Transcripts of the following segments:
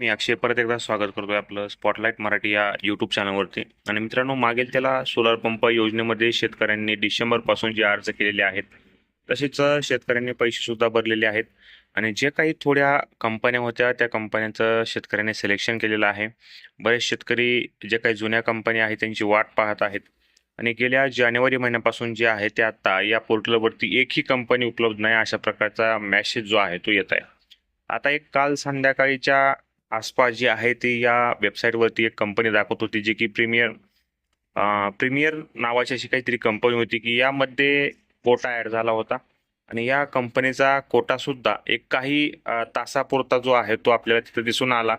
मी अक्षय परत एकदा स्वागत करतोय आपलं स्पॉटलाईट मराठी या यूट्यूब चॅनलवरती आणि मित्रांनो मागील त्याला सोलार पंप योजनेमध्ये शेतकऱ्यांनी डिसेंबरपासून जे अर्ज केलेले आहेत तसेच शेतकऱ्यांनी पैसे सुद्धा भरलेले आहेत. आणि जे काही थोड्या कंपन्या होत्या त्या कंपन्यांचं शेतकऱ्यांनी सिलेक्शन केलेलं आहे. बरेच शेतकरी जे काही जुन्या कंपन्या आहेत त्यांची वाट पाहत आहेत. आणि गेल्या जानेवारी महिन्यापासून जे आहे ते आता या पोर्टलवरती एकही कंपनी उपलब्ध नाही अशा प्रकारचा मॅसेज जो आहे तो येत आहे. आता एक काल संध्याकाळीच्या आसपास जी आहे ती या वेबसाईटवरती एक कंपनी दाखवत होती जी की प्रीमियर प्रीमियर नावाची अशी काहीतरी कंपनी होती की यामध्ये कोटा ॲड झाला होता. आणि या कंपनीचा कोटा सुद्धा एक काही तासापुरता जो आहे तो आपल्याला तिथे दिसून आला.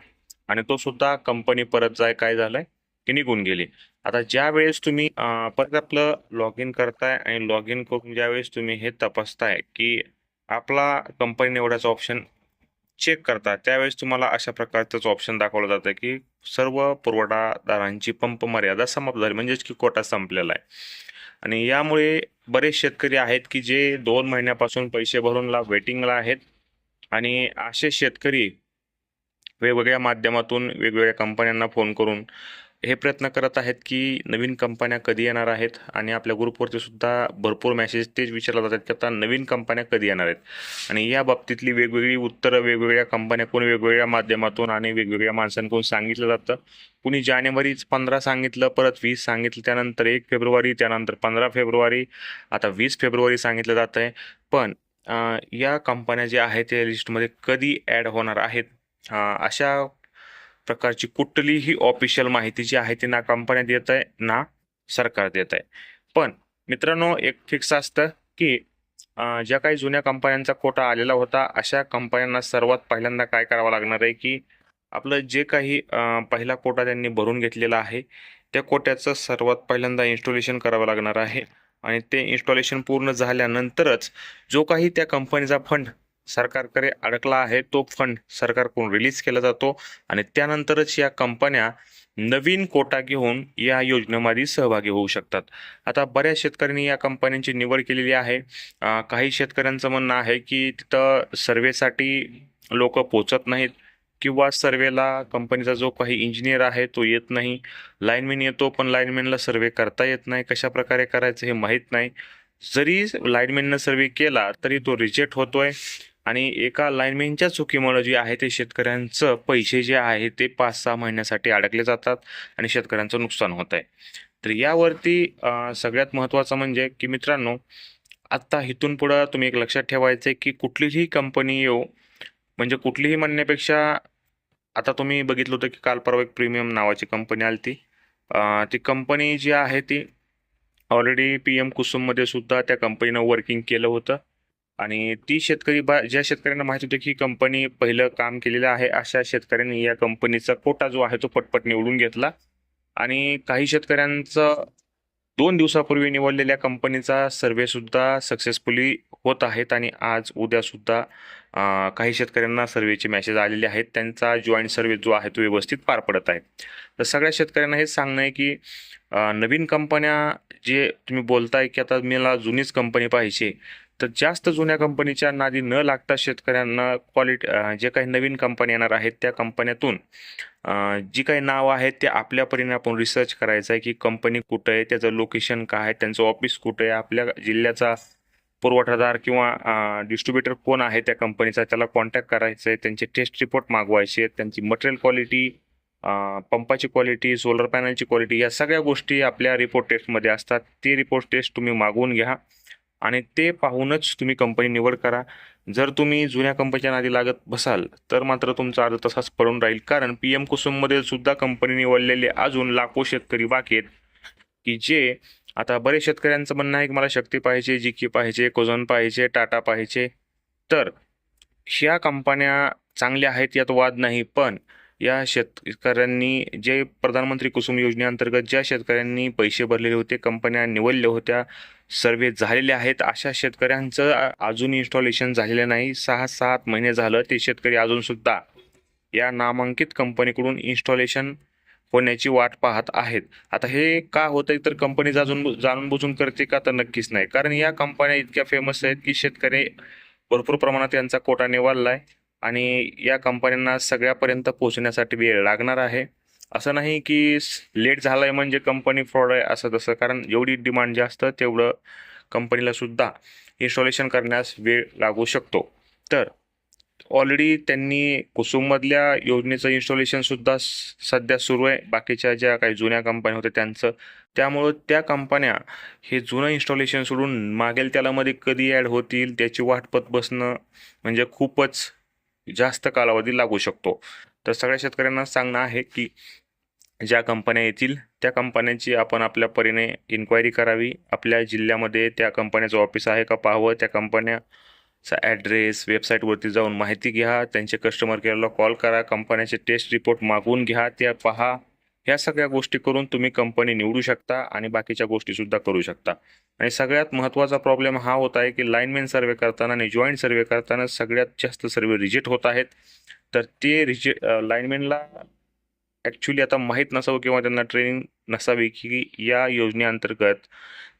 आणि तो सुद्धा कंपनी परत जाय काय झालंय की निघून गेली. आता ज्या वेळेस तुम्ही परत आपलं लॉग इन करताय आणि लॉग इन करून ज्यावेळेस तुम्ही हे तपासताय की आपला कंपनी निवडायचा ऑप्शन चेक करता त्यावेळेस तुम्हाला अशा प्रकारचंच ऑप्शन दाखवलं जातं की सर्व पुरवठादारांची पंप मर्यादा समाप्त झाली म्हणजेच की कोटा संपलेला आहे. आणि यामुळे बरेच शेतकरी आहेत की जे दोन महिन्यापासून पैसे भरूनला वेटिंगला आहेत. आणि असे शेतकरी वेगवेगळ्या माध्यमातून वेगवेगळ्या कंपन्यांना फोन करून हे प्रयत्न करत आहेत की नवीन कंपन्या कधी येणार आहेत आणि आपल्या ग्रुपवरती सुद्धा भरपूर मेसेज तेच विचारले जातात की आता नवीन कंपन्या कधी येणार आहेत? आणि या बाबतीतली वेगवेगळी उत्तरं वेगवेगळ्या कंपन्याकडून वेगवेगळ्या माध्यमातून आणि वेगवेगळ्या माणसांकडून सांगितलं जातं. कुणी जानेवारीच पंधरा सांगितलं परत वीस सांगितलं त्यानंतर एक फेब्रुवारी त्यानंतर पंधरा फेब्रुवारी आता वीस फेब्रुवारी सांगितलं जात आहे. पण या कंपन्या ज्या आहेत त्या लिस्टमध्ये कधी ॲड होणार आहेत? अशा प्रकारची कुठलीही ऑफिशियल माहिती जी आहे ती ना कंपन्या देत आहे ना सरकार देत आहे. पण मित्रांनो एक फिक्स असतं की ज्या काही जुन्या कंपन्यांचा कोटा आलेला होता अशा कंपन्यांना सर्वात पहिल्यांदा काय करावं लागणार आहे की आपलं जे काही पहिला कोटा त्यांनी भरून घेतलेला आहे त्या कोट्याचं सर्वात पहिल्यांदा इन्स्टॉलेशन करावं लागणार आहे. आणि ते इन्स्टॉलेशन पूर्ण झाल्यानंतरच जो काही त्या कंपनीचा फंड सरकारकडे अडकला आहे तो फंड सरकारकडून रिलीज केला जातो आणि त्यानंतरच या कंपन्या नवीन कोटा घेऊन या योजनेमध्ये सहभागी होऊ शकतात. आता बऱ्याच शेतकऱ्यांनी या कंपन्यांची निवड केलेली आहे. काही शेतकऱ्यांचं म्हणणं आहे की तिथं सर्वेसाठी लोक पोचत नाहीत किंवा सर्वेला कंपनीचा जो काही इंजिनियर आहे तो येत नाही. लाईनमॅन येतो पण लाईनमॅनला सर्वे करता येत नाही. कशा प्रकारे करायचं हे माहीत नाही. जरी लाईनमॅननं सर्वे केला तरी तो रिजेक्ट होतोय. आणि एका लाईनमॅनच्या चुकीमुळे जे आहे ते शेतकऱ्यांचं पैसे जे आहे ते पाच सहा महिन्यासाठी अडकले जातात आणि शेतकऱ्यांचं नुकसान होत आहे. तर यावरती सगळ्यात महत्त्वाचं म्हणजे की मित्रांनो आत्ता इथून पुढं तुम्ही एक लक्षात ठेवायचं आहे की कुठलीही कंपनी येऊ म्हणजे कुठलीही म्हणण्यापेक्षा आता तुम्ही बघितलं होतं की काल परवा एक प्रीमियम नावाची कंपनी आली ती ती कंपनी जी आहे ती ऑलरेडी पी एम कुसुममध्ये सुद्धा त्या कंपनीनं वर्किंग केलं होतं. आणि ती शेतकरी बा ज्या शेतकऱ्यांना माहिती होतं की कंपनी पहिलं काम केलेलं आहे अशा शेतकऱ्यांनी या कंपनीचा कोटा जो आहे तो पटपट निवडून घेतला. आणि काही शेतकऱ्यांचं दोन दिवसापूर्वी निवडलेल्या कंपनीचा सर्वे सुद्धा सक्सेसफुली होत आहेत आणि आज उद्या सुद्धा काही शेतकऱ्यांना सर्वेचे मॅसेज आलेले आहेत. त्यांचा जॉईंट सर्वे जो आहे तो व्यवस्थित पार पडत आहे. तर सगळ्या शेतकऱ्यांना हेच सांगणं आहे की नवीन कंपन्या जे तुम्ही बोलताय की आता मला जुनीच कंपनी पाहिजे तर जास्त जुन्या कंपनीच्या नादी न लागता शेतकऱ्यांना क्वालिटी जे काही नवीन कंपनी येणार आहेत त्या कंपन्यातून जी काही नावं आहेत ते आपल्या परीने आपण रिसर्च करायचं आहे की कंपनी कुठं आहे त्याचं लोकेशन काय आहे त्यांचं ऑफिस कुठं आहे आपल्या जिल्ह्याचा पुरवठादार किंवा डिस्ट्रीब्युटर कोण आहे त्या कंपनीचा त्याला कॉन्टॅक्ट करायचं आहे त्यांचे टेस्ट रिपोर्ट मागवायचे आहेत त्यांची मटेरियल क्वालिटी पंपाची क्वालिटी सोलर पॅनलची क्वालिटी या सगळ्या गोष्टी आपल्या रिपोर्ट टेस्टमध्ये असतात. ते रिपोर्ट टेस्ट तुम्ही मागवून घ्या. आणि ते पाहूनच तुम्ही कंपनी निवड करा. जर तुम्ही जुन्या कंपनीच्या नादी लागत बसाल तर मात्र तुमचा अर्ज तसाच पडून राहील. कारण पी एम कुसुममध्ये सुद्धा कंपनी निवडलेले अजून लाखो शेतकरी बाकी आहेत. की जे आता बरेच शेतकऱ्यांचं म्हणणं आहे की मला शक्ती पाहिजे जिकी पाहिजे कोझन पाहिजे टाटा पाहिजे. तर ह्या कंपन्या चांगल्या आहेत यात वाद नाही. पण या शेतकऱ्यांनी जे प्रधानमंत्री कुसुम योजनेअंतर्गत ज्या शेतकऱ्यांनी पैसे भरलेले होते कंपन्या निवडल्या होत्या सर्वे झालेले आहेत. अशा शेतकऱ्यांचं अजून इन्स्टॉलेशन झालेलं नाही. सहा सात महिने झालं ते शेतकरी अजून सुद्धा या नामांकित कंपनीकडून इन्स्टॉलेशन होण्याची वाट पाहत आहेत. आता हे का होतंय तर कंपनी जाणून जाणून बुजून करते का तर नक्कीच नाही. कारण या कंपन्या इतक्या फेमस आहेत की शेतकरी भरपूर प्रमाणात यांचा कोटा निवडलाय आणि या कंपन्यांना सगळ्यापर्यंत पोहोचण्यासाठी वेळ लागणार आहे. असं नाही की लेट झालं आहे म्हणजे कंपनी फ्रॉड आहे असं तसं. कारण जेवढी डिमांड जास्त तेवढं कंपनीला सुद्धा इन्स्टॉलेशन करण्यास वेळ लागू शकतो. तर ऑलरेडी त्यांनी कुसुममधल्या योजनेचं इन्स्टॉलेशन सुद्धा सध्या सुरू आहे. बाकीच्या ज्या काही जुन्या कंपन्या होत्या त्यांचं. त्यामुळं त्या कंपन्या हे जुनं इन्स्टॉलेशन सोडून मागेल त्यालामध्ये कधी ॲड होतील त्याची वाटपत बसणं म्हणजे खूपच जास्त कालावधी लागू शकतो. तर सगळ्या शेतकऱ्यांना सांगणं आहे की ज्या कंपन्या येतील त्या कंपन्यांची आपण आपल्या परीने इन्क्वायरी करावी. आपल्या जिल्ह्यामध्ये त्या कंपन्याचं ऑफिस आहे का पाहावं? त्या कंपन्याचा ॲड्रेस वेबसाईटवरती जाऊन माहिती घ्या. त्यांचे कस्टमर केअरला कॉल करा. कंपन्याचे टेस्ट रिपोर्ट मागवून घ्या. त्या पहा. ह्या सगळ्या गोष्टी करून तुम्ही कंपनी निवडू शकता आणि बाकीच्या गोष्टीसुद्धा करू शकता. आणि सगळ्यात महत्त्वाचा प्रॉब्लेम हा होत आहे की लाईनमॅन सर्वे करताना आणि जॉईंट सर्वे करताना सगळ्यात जास्त सर्वे रिजेक्ट होत आहेत. तर ते रिजे लाईनमॅनला ॲक्च्युली आता माहीत नसावं किंवा त्यांना ट्रेनिंग नसावी की या योजनेअंतर्गत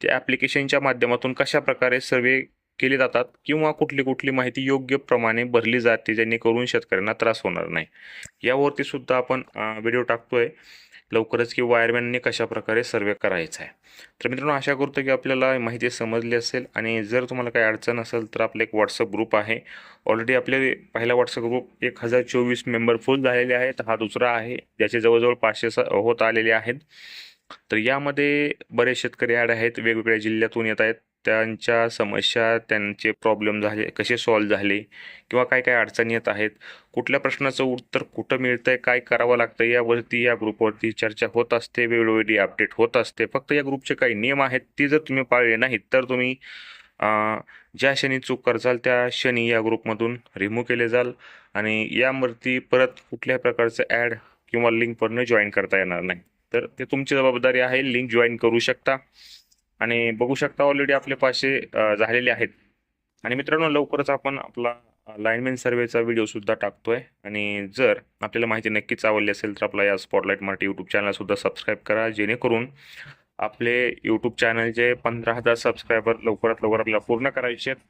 ते ॲप्लिकेशनच्या माध्यमातून कशा प्रकारे सर्वे केले जातात किंवा कुठली कुठली माहिती योग्य प्रमाणे भरली जाते जेणेकरून शेतकऱ्यांना त्रास होणार नाही. यावरती सुद्धा आपण व्हिडिओ टाकतोय. लवकरच की वायरमॅनने कशाप्रकारे सर्वे करायचा आहे. तर मित्रांनो आशा करतो की आपल्याला माहिती समजली असेल आणि जर तुम्हाला काही अडचण असेल तर आपलं एक व्हॉट्सअप ग्रुप आहे. ऑलरेडी आपले पहिला व्हॉट्सअप ग्रुप एक हजार चोवीस मेंबर फुल झालेले आहेत. हा दुसरा आहे ज्याचे जवळजवळ पाचशे स होत आलेले आहेत. तर यामध्ये बरेच शेतकरी ॲड आहेत वेगवेगळ्या जिल्ह्यातून येत आहेत. त्यांच्या समस्या त्यांचे प्रॉब्लेम झाले कसे सॉल्व्ह झाले किंवा काय काय अडचणी येत आहेत कुठल्या प्रश्नाचं उत्तर कुठं मिळतं आहे काय करावं लागतं यावरती या ग्रुपवरती चर्चा होत असते वेळोवेळी अपडेट होत असते. फक्त या ग्रुपचे काही नियम आहेत ते जर तुम्ही पाळले नाहीत तर तुम्ही ज्या क्षणी चूक करसाल त्या क्षणी या ग्रुपमधून रिमूव्ह केले जाल आणि यावरती परत कुठल्या प्रकारचं ॲड किंवा लिंक पडणं जॉईन करता येणार नाही. तर ते तुमची जबाबदारी आहे लिंक जॉईन करू शकता. आणि बघू शकता ऑलरेडी आपले पाचशे झालेले आहेत. आणि मित्रांनो लवकरच आपण आपला लाईनमॅन सर्वेचा व्हिडिओसुद्धा टाकतोय. आणि जर आपल्याला माहिती नक्कीच आवडली असेल तर आपला या स्पॉटलाईट मराठी यूट्यूब चॅनलसुद्धा सबस्क्राईब करा. जेणेकरून आपले यूट्यूब चॅनलचे पंधरा हजार सबस्क्रायबर लवकरात लवकर आपल्याला पूर्ण करायचे आहेत.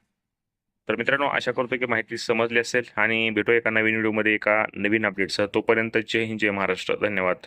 तर मित्रांनो आशा करतो की माहिती समजली असेल. आणि भेटू एका नवीन व्हिडिओमध्ये एका नवीन अपडेटसह तोपर्यंत जय हिंद जय महाराष्ट्र. धन्यवाद.